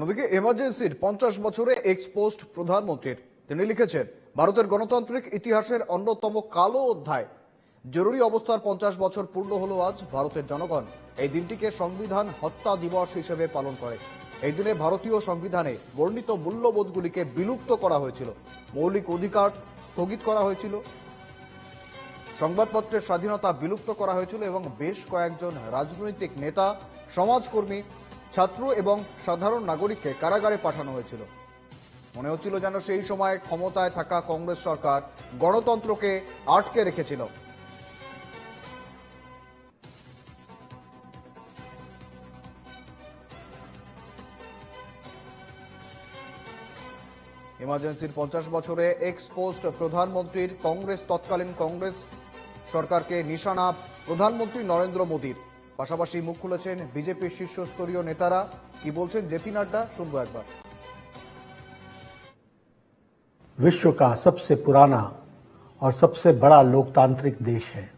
অন্যদিকে এমার্জেন্সির পঞ্চাশ বছরে এক্সপোস্ট প্রধানমন্ত্রীর। তিনি লিখেছেন, ভারতের গণতান্ত্রিক ইতিহাসের অন্যতম কালো অধ্যায়। জরুরি অবস্থার পঞ্চাশ বছর পূর্ণ হলো আজ ভারতের জনগণ। এই দিনটিকে সংবিধান হত্যা দিবস হিসেবে পালন করে। এই দিনে ভারতীয় সংবিধানে বর্ণিত মূল্যবোধগুলিকে বিলুপ্ত করা হয়েছিল। মৌলিক অধিকার স্থগিত করা হয়েছিল। সংবাদপত্রের স্বাধীনতা বিলুপ্ত করা হয়েছিল এবং বেশ কয়েকজন রাজনৈতিক নেতা, সমাজকর্মী ছাত্র এবং সাধারণ নাগরিককে কারাগারে পাঠানো হয়েছিল। মনে হচ্ছিল যেন সেই সময় ক্ষমতায় থাকা কংগ্রেস সরকার গণতন্ত্রকে আটকে রেখেছিল। ইমার্জেন্সির পঞ্চাশ বছরে এক্স পোস্ট প্রধানমন্ত্রীর কংগ্রেস তৎকালীন কংগ্রেস সরকারকে নিশানা প্রধানমন্ত্রী নরেন্দ্র মোদীর। পাশাপাশি মুখ খুলেছেন বিজেপির শীর্ষস্তরীয় নেতারা কি বলছেন জেপি নাড্ডা শুনবো একবার विश्व का सबसे पुराना और सबसे बड़ा लोकतांत्रिक देश है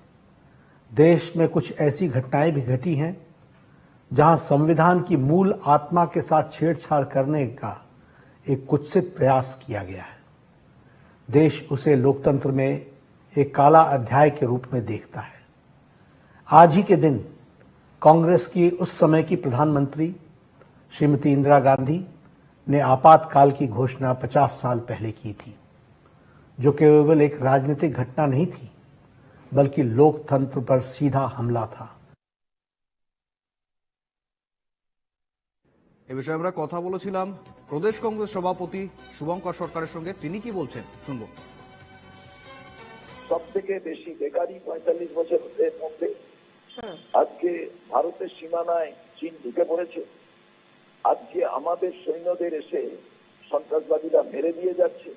देश में कुछ ऐसी घटनाएं भी घटी हैं जहां संविधान की मूल आत्मा के साथ छेड़छाड़ करने का एक कुत्सित प्रयास किया गया है देश उसे लोकतंत्र में एक काला अध्याय के रूप में देखता है आज ही के दिन कांग्रेस की उस समय की प्रधानमंत्री श्रीमती इंदिरा गांधी ने आपातकाल की घोषणा 50 साल पहले की थी जो केवल एक राजनीतिक घटना नहीं थी बल्कि लोकतंत्र पर सीधा हमला था এ বিষয়ে আমরা কথা বলেছিলাম প্রদেশ কংগ্রেস সভাপতি শুভঙ্কর সরকারের সঙ্গে তিনি কি বলছেন শুনবো সব থেকে বেশি বেকারি পঁয়তাল্লিশ বছরের মধ্যে আজকে ভারতের সীমানায় চীন ঢুকে পড়েছে আজকে আমাদের সৈন্যদের এসে সন্ত্রাসবাদীরা মেরে দিয়ে যাচ্ছে।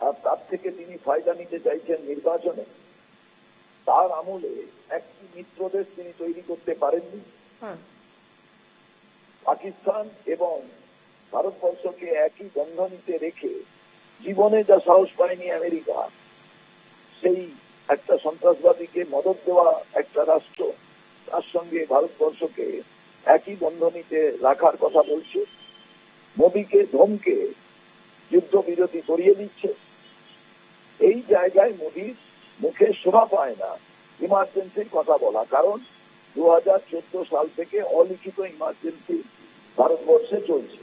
আর তার থেকে তিনি ফায়দা নিতে চাইছেন নির্বাচনে। তার আমলে একটি মিত্রদেশ তিনি তৈরি করতে পারেননি। পাকিস্তান এবং ভারতবর্ষকে একই বন্ধনীতে রেখে জীবনে যা সাহস পায়নি আমেরিকা সেই একটা সন্ত্রাসবাদীকে মদত দেওয়া একটা রাষ্ট্র। তার সঙ্গে ভারতবর্ষকে একই বন্ধনীতে রাখার কথা বলছে। মোদীকে ধমকে যুদ্ধ বিরতি করিয়ে দিচ্ছে। এই জায়গায় মোদীর মুখে শোভা পায় না ইমার্জেন্সির কথা বলা, কারণ দু হাজার চোদ্দ সাল থেকে অলিখিত ইমার্জেন্সি ভারতবর্ষে চলছে।